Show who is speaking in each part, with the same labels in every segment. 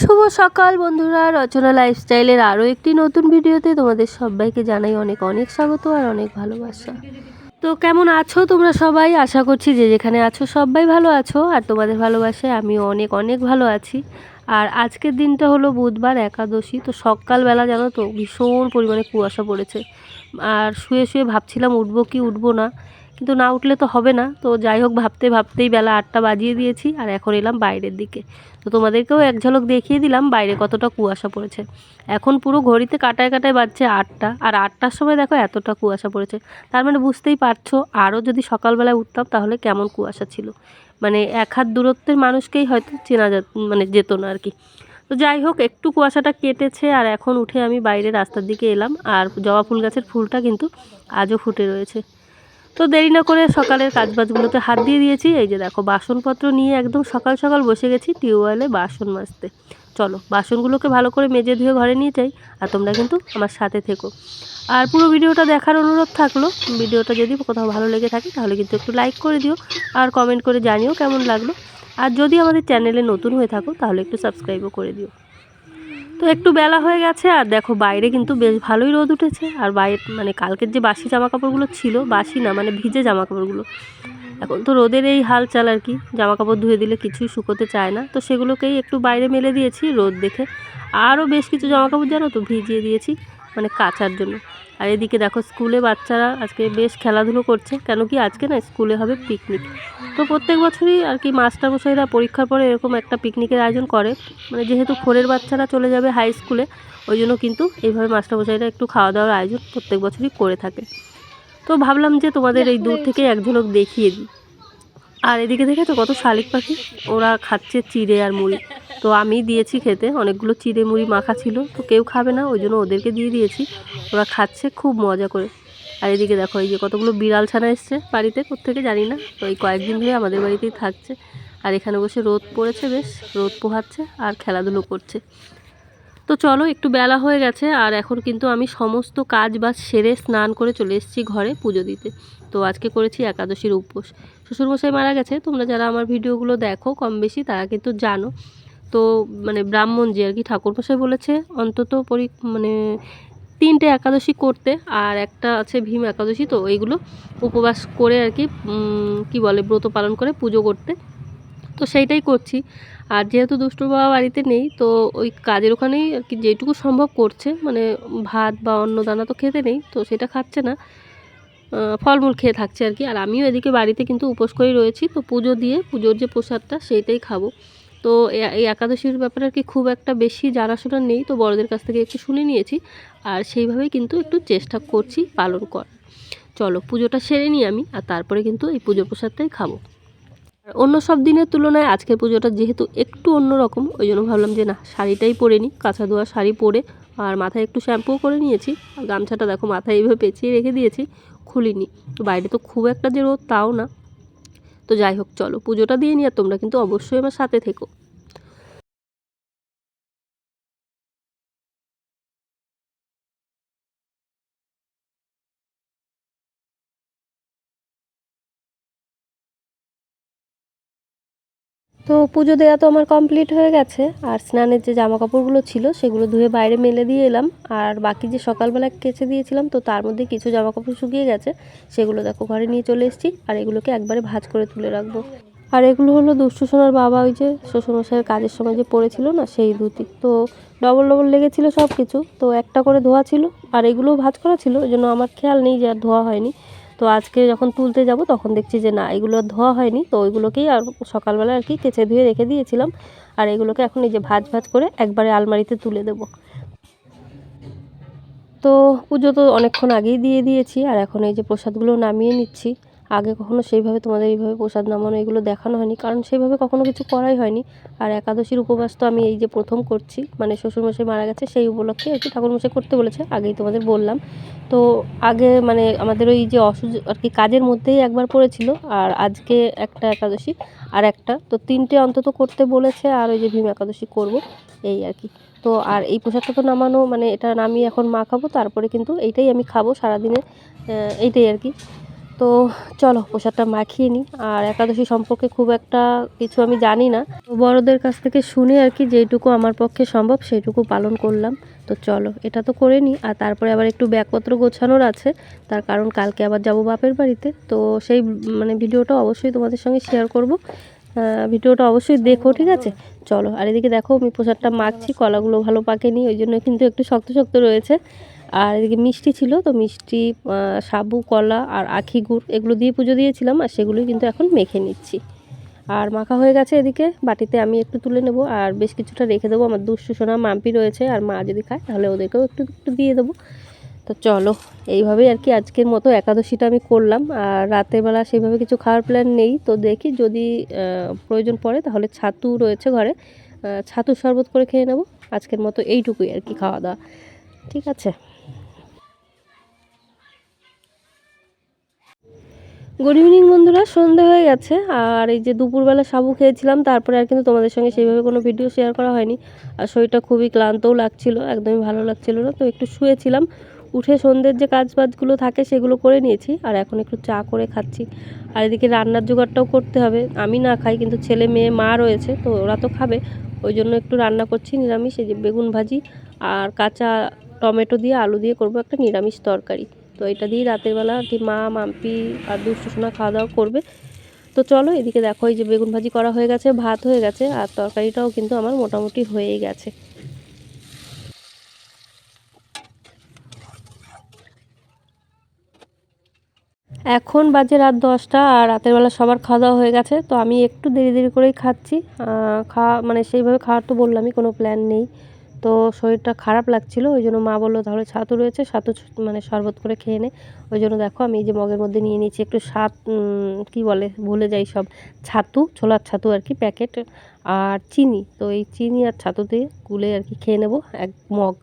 Speaker 1: শুভ সকাল বন্ধুরা, রচনা লাইফস্টাইলের আরও একটি নতুন ভিডিওতে তোমাদের সবাইকে জানাই অনেক অনেক স্বাগত আর অনেক ভালোবাসা। তো কেমন আছো তোমরা সবাই? আশা করছি যে যেখানে আছো সবাই ভালো আছো আর তোমাদের ভালোবাসায় আমিও অনেক অনেক ভালো আছি। আর আজকের দিনটা হলো বুধবার একাদশী, তো সকালবেলা জানো তো ভীষণ পরিমাণে কুয়াশা পড়েছে। আর শুয়ে শুয়ে ভাবছিলাম উঠবো কি উঠবো না। কিন্তু না উঠলে তো হবে না। তো যাই হোক, ভাবতে ভাবতেই বেলা আটটা বাজিয়ে দিয়েছি আর এখন এলাম বাইরের দিকে। তো তোমাদেরকেও এক ঝলক দেখিয়ে দিলাম বাইরে কতটা কুয়াশা পড়েছে। এখন পুরো ঘড়িতে কাটায় কাটায় বাজছে আটটা আর আটটার সময় দেখো এতটা কুয়াশা পড়েছে। তার মানে বুঝতেই পারছ, আরও যদি সকালবেলায় উঠতাম তাহলে কেমন কুয়াশা ছিল। মানে এক হাত দূরত্বের মানুষকেই হয়তো চেনা যা মানে যেত না আর কি। তো যাই হোক, একটু কুয়াশাটা কেটেছে আর এখন উঠে আমি বাইরে রাস্তার দিকে এলাম। আর জবা ফুল গাছের ফুলটা কিন্তু আজও ফুটে রয়েছে। তো দেরি না করে সকালের কাজবাজগুলোতে হাত দিয়ে দিয়েছি। এই যে দেখো, বাসনপত্র নিয়ে একদম সকাল সকাল বসে গেছি টিউবওয়েলে বাসন মাজতে। চলো, বাসনগুলোকে ভালো করে মেজে ধুয়ে ঘরে নিয়ে যাই আর তোমরা কিন্তু আমার সাথে থেকো। আর পুরো ভিডিওটা দেখার অনুরোধ থাকল, ভিডিওটা যদি কোথাও ভালো লেগে থাকে তাহলে কিন্তু একটু লাইক করে দিও আর কমেন্ট করে জানিও কেমন লাগল। আর যদি আমাদের চ্যানেলে নতুন হয়ে থাকো তাহলে একটু সাবস্ক্রাইবও করে দিও। তো একটু বেলা হয়ে গেছে, আর দেখো বাইরে কিন্তু বেশ ভালোই রোদ উঠেছে। আর বাইরে মানে কালকের যে বাসি জামা কাপড়গুলো ছিল, বাসি না মানে ভিজে জামা কাপড়গুলো এখন তো রোদের এই হাল চাল আর কি জামা কাপড় ধুয়ে দিলে কিছুই শুকোতে চায় না। তো সেগুলোকেই একটু বাইরে মেলে দিয়েছি রোদ দেখে। আরও বেশ কিছু জামা কাপড় জানো তো ভিজিয়ে দিয়েছি। মানে কাচার জন্য। আর এদিকে দেখো স্কুলে বাচ্চারা আজকে বেশ খেলাধুলো করছে, কেন কি আজকে না স্কুলে হবে পিকনিক তো প্রত্যেক বছরই আর কি মাস্টারমশাইরা পরীক্ষার পরে এরকম একটা পিকনিকের আয়োজন করে। মানে যেহেতু ফোরের বাচ্চারা চলে যাবে হাই স্কুলে ওই জন্য কিন্তু এইভাবে মাস্টারমশাইরা একটু খাওয়া দাওয়ার আয়োজন প্রত্যেক বছরই করে থাকে। তো ভাবলাম যে তোমাদের এই দূর থেকে এক ঝলক দেখিয়ে দিই। আর এদিকে দেখেছ কত শালিক পাখি? ওরা খাচ্ছে চিড়ে আর মুড়ি। তো আমি দিয়েছি খেতে, অনেকগুলো চিড়ে মুড়ি মাখা ছিল, তো কেউ খাবে না, ওই জন্য ওদেরকে দিয়ে দিয়েছি। ওরা খাচ্ছে খুব মজা করে। আর এদিকে দেখো, এই যে কতগুলো বিড়াল ছানা এসছে বাড়িতে কোথেকে জানি না, তো এই কয়েকদিন ধরে আমাদের বাড়িতেই থাকছে। আর এখানে বসে রোদ পড়েছে বেশ, রোদ পোহাচ্ছে আর খেলাধুলো করছে। তো চলো, একটু বেলা হয়ে গেছে, আর এখন কিন্তু আমি সমস্ত কাজ বাজ সেরে স্নান করে চলে এসেছি ঘরে পুজো দিতে। তো আজকে করেছি একাদশীর উপোস। শ্বশুরমশাই মারা গেছে, তোমরা যারা আমার ভিডিওগুলো দেখো কম বেশি, তারা কিন্তু জানো তো মানে ব্রাহ্মণ যে আর কি ঠাকুরমশাই বলেছে, অন্তত পরি মানে তিনটে একাদশী করতে আর একটা আছে ভীম একাদশী, তো এইগুলো উপবাস করে আর কি কি বলে, ব্রত পালন করে পুজো করতে। তো সেইটাই করছি। আর যেহেতু দুষ্টু বাবা বাড়িতে নেই, তো ওই কাজের ওখানেই আর কি যেটুকু সম্ভব করছে মানে ভাত বা অন্য দানা তো খেতে নেই, তো সেটা খাচ্ছে না। ফলমূল খেয়ে থাকছে আর কি। আর আমিও এদিকে বাড়িতে কিন্তু উপোস করেই রয়েছি, তো পুজো দিয়ে, পুজোর যে প্রসাদটা সেইটাই খাব। তো এই একাদশীর ব্যাপারে আর কি খুব একটা বেশি জানাশোনা নেই, তো বড়দের কাছ থেকে একটু শুনে নিয়েছি। আর সেইভাবেই কিন্তু একটু চেষ্টা করছি পালন কর চলো, পুজোটা সেরে নিই আমি, আর তারপরে কিন্তু এই পুজো প্রসাদটাই খাব। অন্য সব দিনের তুলনায় আজকের পুজোটা যেহেতু একটু অন্যরকম ওই জন্য ভাবলাম যে না, শাড়িটাই পরে নিই, কাঁচা ধোয়া শাড়ি পরে, আর মাথায় একটু শ্যাম্পুও করে নিয়েছি। আর গামছাটা দেখো, মাথায় এইভাবে পেঁচিয়ে রেখে দিয়েছি, খুলিনি। বাইরে তো খুব একটা যে রোদ, তাও না। তো যাই হোক চলো পুজোটা দিয়ে নিয়ে আর তোমরা কিন্তু অবশ্যই আমার সাথে থেকো। তো পুজো দেওয়া তো আমার কমপ্লিট হয়ে গেছে। আর স্নানের যে জামা কাপড়গুলো ছিল, সেগুলো ধুয়ে বাইরে মেলে দিয়ে এলাম। আর বাকি যে সকালবেলা কেচে দিয়েছিলাম, তো তার মধ্যে কিছু জামা কাপড় শুকিয়ে গেছে। সেগুলো দেখো ঘরে নিয়ে চলে এসেছি। আর এগুলোকে একবারে ভাজ করে তুলে রাখব। আর এগুলো হলো দুষ্টু সোনার বাবা, ওই যে শ্বশুরমশাইয়ের কাজের সময় যে পড়েছিল না, সেই ধুতি। তো ডবল ডবল লেগেছিল সব কিছু তো একটা করে ধোয়া ছিল, আর এগুলোও ভাজ করা ছিল, ওই জন্য আমার খেয়াল নেই যে আর ধোয়া হয়নি। তো আজকে যখন তুলতে যাব, তখন দেখছি যে না, এগুলো ধোয়া হয়নি। তো ওইগুলোকেই আর সকালবেলা আর কি কেচে ধুয়ে রেখে দিয়েছিলাম। আর এগুলোকে এখন এই যে ভাজ ভাজ করে একবারে আলমারিতে তুলে দেব। তো পুজো তো অনেকক্ষণ আগেই দিয়ে দিয়েছি। আর এখন এই যে প্রসাদগুলো নামিয়ে নিচ্ছি। আগে কখনো সেইভাবে তোমাদের এইভাবে প্রসাদ নামানো এগুলো দেখানো হয়নি, কারণ সেইভাবে কখনো কিছু করাই হয়নি। আর একাদশীর উপবাস তো আমি এই যে প্রথম করছি মানে শ্বশুরমশাই মারা গেছে সেই উপলক্ষে কি ঠাকুরমশাই করতে বলেছে, আগেই তোমাদের বললাম। তো আগে মানে আমাদের ওই যে অসুজ আর কি কাজের মধ্যেই একবার পড়েছিল, আর আজকে একটা একাদশী আর একটা। তো তিনটে অন্তত করতে বলেছে, আর ওই যে ভীম একাদশী করব, এই আর কি। তো আর এই প্রসাদটা তো নামানো মানে এটা নামিয়ে এখন মা খাব, তারপরে কিন্তু এইটাই আমি খাব সারাদিনে এইটাই আর কি। তো চলো প্রসাদটা মাখিয়ে নিই আর একাদশী সম্পর্কে খুব একটা কিছু আমি জানি না। বড়দের কাছ থেকে শুনে আর কি যেইটুকু আমার পক্ষে সম্ভব সেইটুকু পালন করলাম। তো চলো এটা তো করে নিই আর তারপরে আবার একটু ব্যাগপত্র গোছানোর আছে। তার কারণ কালকে আবার যাব বাপের বাড়িতে। তো সেই মানে ভিডিওটা অবশ্যই তোমাদের সঙ্গে শেয়ার করব। ভিডিওটা অবশ্যই দেখো, ঠিক আছে? চলো, আর এদিকে দেখো আমি প্রসাদটা মাখছি, কলাগুলো ভালো পাকেনি, ওই জন্য কিন্তু একটু শক্ত শক্ত রয়েছে। আর এদিকে মিষ্টি ছিল, তো মিষ্টি সাবু, কলা আর আখি গুড় এগুলো দিয়ে পুজো দিয়েছিলাম আর সেগুলোই কিন্তু এখন মেখে নিচ্ছি। আর মাখা হয়ে গেছে এদিকে, বাটিতে আমি একটু তুলে নেব আর বেশ কিছুটা রেখে দেবো। আমার দুষ্টু সোনা মাম্পি রয়েছে আর মা যদি খায় তাহলে ওদেরকেও একটু একটু দিয়ে দেবো। তো চলো, এইভাবেই আর কি আজকের মতো একাদশীটা আমি করলাম। আর রাতের বেলা সেইভাবে কিছু খাওয়ার প্ল্যান নেই। তো দেখি যদি প্রয়োজন পড়ে তাহলে ছাতু রয়েছে ঘরে ছাতু শরবত করে খেয়ে নেব। আজকের মতো এইটুকুই আর কি খাওয়া দাওয়া। ঠিক আছে। গুড ইভিনিং বন্ধুরা। সন্ধে হয়ে গেছে। আর এই যে দুপুরবেলা সাবু খেয়েছিলাম, তারপরে আর কিন্তু তোমাদের সঙ্গে সেইভাবে কোনো ভিডিও শেয়ার করা হয়নি। আর শরীরটা খুবই ক্লান্তও লাগছিল, একদমই ভালো লাগছিল না। তো একটু শুয়েছিলাম, উঠে সন্ধ্যের যে কাজ বাজগুলো থাকে সেগুলো করে নিয়েছি, আর এখন একটু চা করে খাচ্ছি। আর এদিকে রান্নার জোগাড়টাও করতে হবে। আমি না খাই, কিন্তু ছেলে মেয়ে, মা রয়েছে, তো ওরা তো খাবে। ওই জন্য একটু রান্না করছি, নিরামিষ। এই যে বেগুন ভাজি আর কাঁচা টমেটো দিয়ে আলু দিয়ে করব একটা নিরামিষ তরকারি। তো এটা দিয়ে রাতের বেলা কি মা, মাম্পি আর দুষ্টু সোনা খাওয়া দাওয়া করবে। তো চলো এদিকে দেখো, এই যে বেগুন ভাজি করা হয়ে গেছে, ভাত হয়ে গেছে, আর তরকারিটাও কিন্তু আমার মোটামুটি হয়েই গেছে। এখন বাজে রাত দশটা, আর রাতের বেলা সবার খাওয়া দাওয়া হয়ে গেছে, তো আমি একটু দেরি দেরি করেই খাচ্ছি। খাওয়া মানে সেইভাবে খাওয়ার তো বললামই, কোনো প্ল্যান নেই। তো শরীরটা খারাপ লাগছিল, ওই জন্য মা বলল, তাহলে ছাতু রয়েছে, ছাতু মানে শরবত করে খেয়ে নে। ওই জন্য দেখো আমি এই যে মগের মধ্যে নিয়ে নিয়েছি একটু সাত কি বলে, ভুলে যাই সব, ছাতু, ছোলার ছাতু আর কি, প্যাকেট আর চিনি। তো এই চিনি আর ছাতু দিয়ে গুলে আর কি খেয়ে নেব, এক মগ।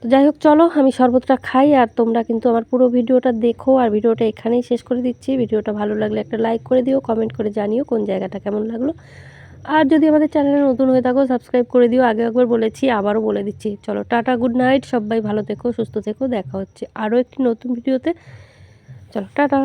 Speaker 1: তো যাই হোক, চলো আমি শরবতটা খাই আর তোমরা কিন্তু আমার পুরো ভিডিওটা দেখো। আর ভিডিওটা এখানেই শেষ করে দিচ্ছি। ভিডিওটা ভালো লাগলে একটা লাইক করে দিও, কমেন্ট করে জানিও কোন জায়গাটা কেমন লাগল। আর যদি আমাদের চ্যানেলে নতুন হয়ে থাকো সাবস্ক্রাইব করে দিও। আগে একবার বলেছি, আবারও বলে দিচ্ছি। চলো, টাটা গুড নাইট সবাই ভালো থেকো, সুস্থ থেকো। দেখা হচ্ছে আরও একটি নতুন ভিডিওতে চলো, টাটা।